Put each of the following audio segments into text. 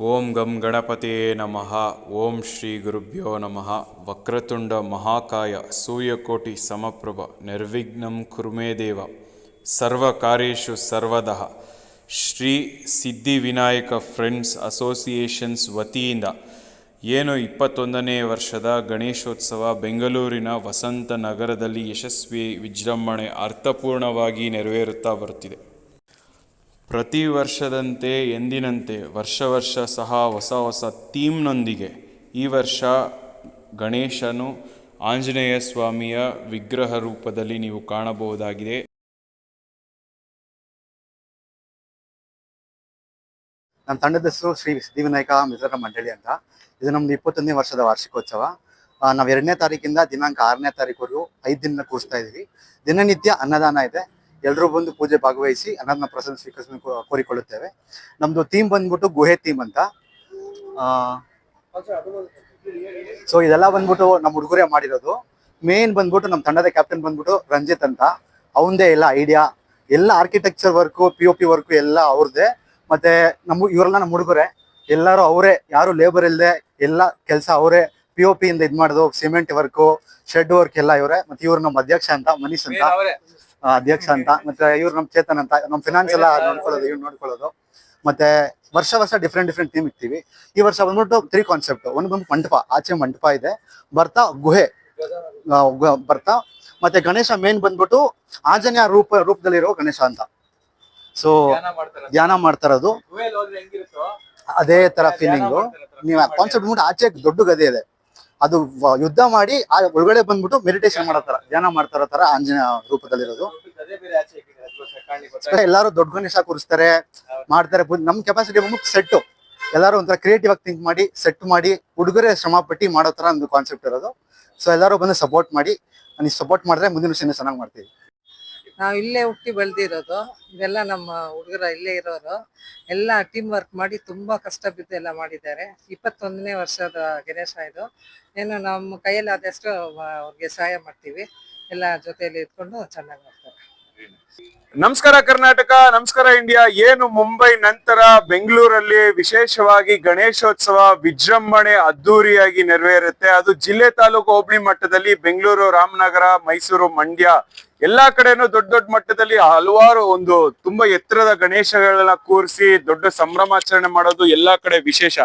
ಓಂ ಗಂ ಗಣಪತಿಯೇ ನಮಃ. ಓಂ ಶ್ರೀ ಗುರುಭ್ಯೋ ನಮಃ. ವಕ್ರತುಂಡ ಮಹಾಕಾಯ ಸೂರ್ಯಕೋಟಿ ಸಮಪ್ರಭ ನಿರ್ವಿಘ್ನಂ ಕುರುಮೇ ದೇವ. ಸರ್ವಕಾರ್ಯೇಷು ಸರ್ವದಃ. ಶ್ರೀ ಸಿದ್ಧಿವಿನಾಯಕ ಫ್ರೆಂಡ್ಸ್ ಅಸೋಸಿಯೇಷನ್ಸ್ ವತಿಯಿಂದ ಏನು ಇಪ್ಪತ್ತೊಂದನೇ ವರ್ಷದ ಗಣೇಶೋತ್ಸವ ಬೆಂಗಳೂರಿನ ವಸಂತ ನಗರದಲ್ಲಿ ಯಶಸ್ವಿ ವಿಜೃಂಭಣೆ ಅರ್ಥಪೂರ್ಣವಾಗಿ ನೆರವೇರುತ್ತಾ ಬರುತ್ತಿದೆ ಪ್ರತಿ ವರ್ಷದಂತೆ ಎಂದಿನಂತೆ ವರ್ಷ ವರ್ಷ ಸಹ ಹೊಸ ಹೊಸ ಥೀಮ್ನೊಂದಿಗೆ ಈ ವರ್ಷ ಗಣೇಶನು ಆಂಜನೇಯ ಸ್ವಾಮಿಯ ವಿಗ್ರಹ ರೂಪದಲ್ಲಿ ನೀವು ಕಾಣಬಹುದಾಗಿದೆ. ನಮ್ಮ ತಂಡದ ಹೆಸರು ಶ್ರೀ ಸಿದ್ಧಿವಿನಾಯಕ ಮಿತ್ರ ಮಂಡಳಿ ಅಂತ. ಇದು ನಮ್ದು ಇಪ್ಪತ್ತೊಂದನೇ ವರ್ಷದ ವಾರ್ಷಿಕೋತ್ಸವ. ನಾವು ಎರಡನೇ ತಾರೀಕಿಂದ ದಿನಾಂಕ ಆರನೇ ತಾರೀಕುವರೆಗೂ ಐದು ದಿನ ಕೂರಿಸ್ತಾ ಇದೀವಿ. ದಿನನಿತ್ಯ ಅನ್ನದಾನ ಇದೆ. ಎಲ್ಲರೂ ಬಂದು ಪೂಜೆ ಭಾಗವಹಿಸಿ ಅನ್ನದಾನ ಪ್ರಸನ್ನ ಸ್ವೀಕರಿಸ ಕೋರಿಕೊಳ್ಳುತ್ತೇವೆ. ನಮ್ದು ಥೀಮ್ ಬಂದ್ಬಿಟ್ಟು ಗುಹೆ ಥೀಮ್ ಅಂತ. ಸೊ ಇದೆಲ್ಲ ಬಂದ್ಬಿಟ್ಟು ನಮ್ಮ ಹುಡುಗರೇ ಮಾಡಿರೋದು. ಮೇನ್ ಬಂದ್ಬಿಟ್ಟು ನಮ್ಮ ತಂಡದ ಕ್ಯಾಪ್ಟನ್ ಬಂದ್ಬಿಟ್ಟು ರಂಜಿತ್ ಅಂತ. ಅವಂದೇ ಎಲ್ಲ ಐಡಿಯಾ ಎಲ್ಲ architecture work P O P work ಎಲ್ಲ ಅವ್ರದ್ದೇ ಮತ್ತೆ ನಮ್ಮ ಇವರೆಲ್ಲ ನಮ್ಮ ಹುಡುಗರೆ ಎಲ್ಲರೂ ಅವರೇ ಯಾರು ಲೇಬರ್ ಇಲ್ಲದೆ ಎಲ್ಲ ಕೆಲಸ ಅವರೇ ಪಿ ಒ ಪಿ ಇಂದ ಇದ್ ಮಾಡೋದು ಸಿಮೆಂಟ್ ವರ್ಕ್ ಶೆಡ್ ವರ್ಕ್ ಎಲ್ಲ ಇವರೇ ಮತ್ತೆ ಇವ್ರು ನಮ್ಮ ಅಧ್ಯಕ್ಷ ಅಂತ ಮನೀಶ್ ಅಂತ. ಅಧ್ಯಕ್ಷ ಅಂತ ಮತ್ತೆ ಇವ್ರು ನಮ್ಮ ಚೇತನ್ ಅಂತ ನಮ್ಮ ಫಿನಾನ್ಸ್ ಎಲ್ಲ ನೋಡ್ಕೊಳ್ಳೋದು ಇವ್ರು ನೋಡ್ಕೊಳ್ಳೋದು. ಮತ್ತೆ ವರ್ಷ ವರ್ಷ ಡಿಫ್ರೆಂಟ್ ಡಿಫ್ರೆಂಟ್ ಥೀಮ್ ಇಕ್ತೀವಿ. ಈ ವರ್ಷ ಬಂದ್ಬಿಟ್ಟು ತ್ರೀ ಕಾನ್ಸೆಪ್ಟ್ ಒಂದು ಬಂದು ಮಂಟಪ ಆಚೆ ಮಂಟಪ ಇದೆ. ಬರ್ತಾ ಗುಹೆ ಬರ್ತಾ ಮತ್ತೆ ಗಣೇಶ ಮೇನ್ ಬಂದ್ಬಿಟ್ಟು ಆಂಜನೇಯ ರೂಪ ರೂಪದಲ್ಲಿರೋ ಗಣೇಶ ಅಂತ. ಸೊ ಧ್ಯಾನ ಮಾಡ್ತಾರದು ಅದೇ ತರ ಫೀಲಿಂಗ್ ನೀವು ಕಾನ್ಸೆಪ್ಟ್ ಮುಂದೆ ಆಚೆ ದೊಡ್ಡ ಗದೆ ಇದೆ. ಅದು ಯುದ್ಧ ಮಾಡಿ ಆ ಒಳಗಡೆ ಬಂದ್ಬಿಟ್ಟು ಮೆಡಿಟೇಷನ್ ಮಾಡೋ ತರ ಧ್ಯಾನ ಮಾಡ್ತಾರ ತರ ಆಂಜನ ರೂಪದಲ್ಲಿರೋದು. ಎಲ್ಲಾರು ದೊಡ್ಡ ಗಣೇಶ ಕೂರಿಸ್ತಾರೆ ಮಾಡ್ತಾರೆ. ನಮ್ ಕೆಪಾಸಿಟಿ ಬಂದ್ಬಿಟ್ಟು ಸೆಟ್ ಎಲ್ಲಾರು ಒಂಥರ ಕ್ರಿಯೇಟಿವ್ ಆಗಿ ಥಿಂಕ್ ಮಾಡಿ ಸೆಟ್ ಮಾಡಿ ಹುಡುಗರೇ ಶ್ರಮ ಪಟ್ಟಿ ಮಾಡೋ ತರ ಒಂದು ಕಾನ್ಸೆಪ್ಟ್ ಇರೋದು. ಸೊ ಎಲ್ಲರೂ ಬಂದು ಸಪೋರ್ಟ್ ಮಾಡಿ ನೀವು ಸಪೋರ್ಟ್ ಮಾಡಿದ್ರೆ ಮುಂದಿನ ವರ್ಷ ಚೆನ್ನಾಗಿ ಮಾಡ್ತೀವಿ. ನಾವು ಇಲ್ಲೇ ಹುಟ್ಟಿ ಬೆಳೆದಿರೋದು, ಇದೆಲ್ಲ ನಮ್ಮ ಹುಡುಗರ ಇಲ್ಲೇ ಇರೋರು, ಎಲ್ಲ ಟೀಮ್ ವರ್ಕ್ ಮಾಡಿ ತುಂಬಾ ಕಷ್ಟ ಬಿದ್ದು ಎಲ್ಲ ಮಾಡಿದ್ದಾರೆ. ಇಪ್ಪತ್ತೊಂದನೇ ವರ್ಷದ ಗಣೇಶ ಇದು. ಏನು, ನಮ್ಮ ಕೈಯಲ್ಲಿ ಆದಷ್ಟು ಅವ್ರಿಗೆ ಸಹಾಯ ಮಾಡ್ತೀವಿ. ಎಲ್ಲ ಜೊತೆಯಲ್ಲಿ ಇದ್ಕೊಂಡು ಚೆನ್ನಾಗಿ ಮಾಡ್ತಾರೆ. ನಮಸ್ಕಾರ ಕರ್ನಾಟಕ, ನಮಸ್ಕಾರ ಇಂಡಿಯಾ. ಏನು ಮುಂಬೈ ನಂತರ ಬೆಂಗಳೂರಲ್ಲಿ ವಿಶೇಷವಾಗಿ ಗಣೇಶೋತ್ಸವ ವಿಜೃಂಭಣೆ ಅದ್ದೂರಿಯಾಗಿ ನೆರವೇರುತ್ತೆ. ಅದು ಜಿಲ್ಲೆ ತಾಲೂಕು ಹೋಬಳಿ ಮಟ್ಟದಲ್ಲಿ ಬೆಂಗಳೂರು, ರಾಮನಗರ, ಮೈಸೂರು, ಮಂಡ್ಯ ಎಲ್ಲಾ ಕಡೆನೂ ದೊಡ್ಡ ದೊಡ್ಡ ಮಟ್ಟದಲ್ಲಿ ಹಲವಾರು ಒಂದು ತುಂಬಾ ಎತ್ತರದ ಗಣೇಶಗಳನ್ನ ಕೂರಿಸಿ ದೊಡ್ಡ ಸಂಭ್ರಮಾಚರಣೆ ಮಾಡೋದು ಎಲ್ಲಾ ಕಡೆ ವಿಶೇಷ.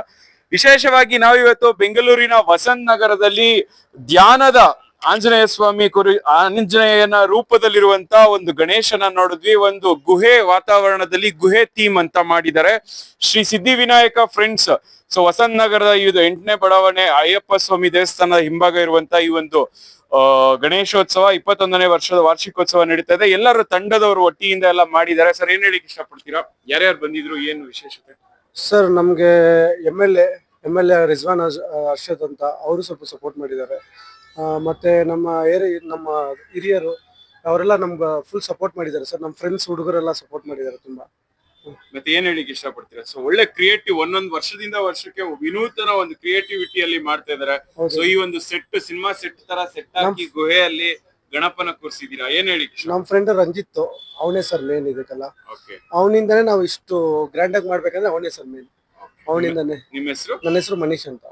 ವಿಶೇಷವಾಗಿ ನಾವಿವತ್ತು ಬೆಂಗಳೂರಿನ ವಸಂತ ನಗರದಲ್ಲಿ ಧ್ಯಾನದ ಆಂಜನೇಯ ಸ್ವಾಮಿ ಕುರಿ ಆಂಜನೇಯನ ರೂಪದಲ್ಲಿರುವಂತ ಒಂದು ಗಣೇಶನ ನೋಡಿದ್ವಿ. ಒಂದು ಗುಹೆ ವಾತಾವರಣದಲ್ಲಿ ಗುಹೆ ಥೀಮ್ ಅಂತ ಮಾಡಿದ್ದಾರೆ. ಶ್ರೀ ಸಿದ್ಧಿವಿನಾಯಕ ಫ್ರೆಂಡ್ಸ್, ಸೊ ವಸಂತ ನಗರದ ಇದು ಎಂಟನೇ ಬಡಾವಣೆ ಅಯ್ಯಪ್ಪ ಸ್ವಾಮಿ ದೇವಸ್ಥಾನದ ಹಿಂಭಾಗ ಇರುವಂತ ಈ ಒಂದು ಗಣೇಶೋತ್ಸವ ಇಪ್ಪತ್ತೊಂದನೇ ವರ್ಷದ ವಾರ್ಷಿಕೋತ್ಸವ ನಡೀತಾ ಇದೆ. ಎಲ್ಲರೂ ತಂಡದವರು ಒಟ್ಟಿಯಿಂದ ಎಲ್ಲ ಮಾಡಿದ್ದಾರೆ. ಸರ್, ಏನ್ ಹೇಳಿಕ್ ಇಷ್ಟಪಡ್ತೀರಾ? ಯಾರ್ಯಾರು ಬಂದಿದ್ರು, ಏನು ವಿಶೇಷತೆ? ಸರ್, ನಮ್ಗೆ M L M L A Rizwan Arshad ಅಂತ ಅವರು ಸ್ವಲ್ಪ ಸಪೋರ್ಟ್ ಮಾಡಿದ್ದಾರೆ. ಮತ್ತೆ ನಮ್ಮ ಏರಿ ನಮ್ಮ ಹಿರಿಯರು ಅವರೆಲ್ಲ ನಮ್ಗೆ ಫುಲ್ ಸಪೋರ್ಟ್ ಮಾಡಿದ್ದಾರೆ ಸರ್. ನಮ್ಮ ಫ್ರೆಂಡ್ಸ್ ಹುಡುಗರೆಲ್ಲ ಸಪೋರ್ಟ್ ಮಾಡಿದ್ದಾರೆ ತುಂಬಾ. ಮತ್ತೆ ಏನ್ ಹೇಳಿಕ್ ಇಷ್ಟಪಡ್ತೀರಾ? ಸೊ ಒಳ್ಳೆ ಕ್ರಿಯೇಟಿವ್ ಒಂದೊಂದು ವರ್ಷದಿಂದ ವರ್ಷಕ್ಕೆ ವಿನೂತನ ಒಂದು ಕ್ರಿಯೇಟಿವಿಟಿಯಲ್ಲಿ ಮಾಡ್ತಾ ಇದಾರೆ ಸೊ ಈ ಒಂದು ಸೆಟ್ ಸಿನಿಮಾ ಸೆಟ್ ತರ ಸೆಟ್ ಹಾಕಿ ಗುಹೆಯಲ್ಲಿ ಗಣಪನ ಕೂರಿಸಿದೀರಾ ಏನ್ ಹೇಳಿ ನಮ್ ನಮ್ಮ ಫ್ರೆಂಡ್ ರಂಜಿತ್ ಅವನೇ ಸರ್ ಮೇನ್ ಇದಕ್ಕೆಲ್ಲ. ಓಕೆ ಅವನಿಂದನೇ ನಾವು ಇಷ್ಟು ಗ್ರ್ಯಾಂಡ್ ಆಗಿ ಮಾಡ್ಬೇಕಂದ್ರೆ ಅವನೇ ಸರ್ ಮೇನ್ ಅವನಿಂದಾನೆ. ನಿಮ್ಮ ಹೆಸರು? ನನ್ನ ಹೆಸರು ಮನೀಶ್ ಅಂತ.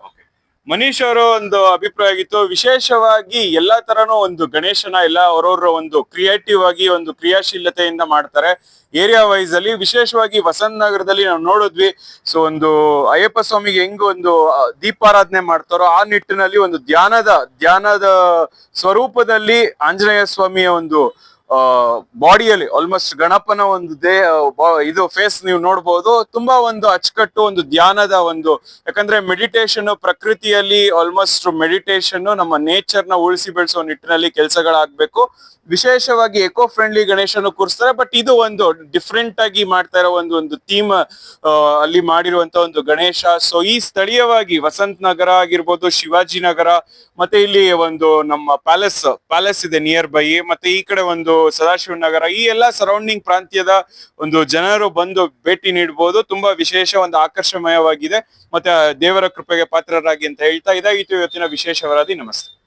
ಮನೀಶ್ ಅವರ ಒಂದು ಅಭಿಪ್ರಾಯ ಆಗಿತ್ತು. ವಿಶೇಷವಾಗಿ ಎಲ್ಲಾ ತರನು ಒಂದು ಗಣೇಶನ ಎಲ್ಲ ಅವರವರ ಒಂದು ಕ್ರಿಯೇಟಿವ್ ಆಗಿ ಒಂದು ಕ್ರಿಯಾಶೀಲತೆಯಿಂದ ಮಾಡ್ತಾರೆ. ಏರಿಯಾ ವೈಸ್ ಅಲ್ಲಿ ವಿಶೇಷವಾಗಿ ವಸಂತ ನಗರದಲ್ಲಿ ನಾವು ನೋಡಿದ್ವಿ. ಸೊ ಒಂದು ಅಯ್ಯಪ್ಪ ಸ್ವಾಮಿಗೆ ಹೆಂಗ್ ಒಂದು ದೀಪಾರಾಧನೆ ಮಾಡ್ತಾರೋ ಆ ನಿಟ್ಟಿನಲ್ಲಿ ಒಂದು ಧ್ಯಾನದ ಧ್ಯಾನದ ಸ್ವರೂಪದಲ್ಲಿ ಆಂಜನೇಯ ಸ್ವಾಮಿಯ ಒಂದು ಬಾಡಿಯಲ್ಲಿ ಆಲ್ಮೋಸ್ಟ್ ಗಣಪನ ಒಂದು ದೇ ಬಾ- ಇದು ಫೇಸ್ ನೀವು ನೋಡ್ಬೋದು. ತುಂಬಾ ಒಂದು ಅಚ್ಚುಕಟ್ಟು, ಒಂದು ಧ್ಯಾನದ ಒಂದು, ಯಾಕಂದ್ರೆ ಮೆಡಿಟೇಷನ್ ಪ್ರಕೃತಿಯಲ್ಲಿ ಆಲ್ಮೋಸ್ಟ್ ಮೆಡಿಟೇಷನ್ ನಮ್ಮ ನೇಚರ್ನ ಉಳಿಸಿ ಬೆಳೆಸೋ ನಿಟ್ಟಿನಲ್ಲಿ ಕೆಲಸಗಳಾಗ್ಬೇಕು. ವಿಶೇಷವಾಗಿ ಎಕೋ ಫ್ರೆಂಡ್ಲಿ ಗಣೇಶನ ಕೂರಿಸ್ತಾರೆ ಬಟ್ ಇದು ಒಂದು ಡಿಫ್ರೆಂಟ್ ಆಗಿ ಮಾಡ್ತಾ ಇರೋ ಒಂದು ಒಂದು ಥೀಮ್ ಅಲ್ಲಿ ಮಾಡಿರುವಂತ ಒಂದು ಗಣೇಶ. ಸೊ ಈ ಸ್ಥಳೀಯವಾಗಿ ವಸಂತ ನಗರ ಆಗಿರ್ಬೋದು, ಶಿವಾಜಿ ನಗರ, ಮತ್ತೆ ಇಲ್ಲಿ ಒಂದು ನಮ್ಮ ಪ್ಯಾಲೇಸ್ ಪ್ಯಾಲೇಸ್ ಇದೆ ನಿಯರ್ ಬೈ ಮತ್ತೆ ಈ ಕಡೆ ಒಂದು ಸದಾಶಿವ ನಗರ, ಈ ಎಲ್ಲಾ ಸರೌಂಡಿಂಗ್ ಪ್ರಾಂತ್ಯದ ಒಂದು ಜನರು ಬಂದು ಭೇಟಿ ನೀಡಬಹುದು ತುಂಬಾ ವಿಶೇಷ ಒಂದು ಆಕರ್ಷಮಯವಾಗಿದೆ ಮತ್ತೆ ದೇವರ ಕೃಪೆಗೆ ಪಾತ್ರರಾಗಿ ಅಂತ ಹೇಳ್ತಾ ಇದಾಗಿತ್ತು ಇವತ್ತಿನ ವಿಶೇಷ ವರದಿ. ನಮಸ್ತೆ.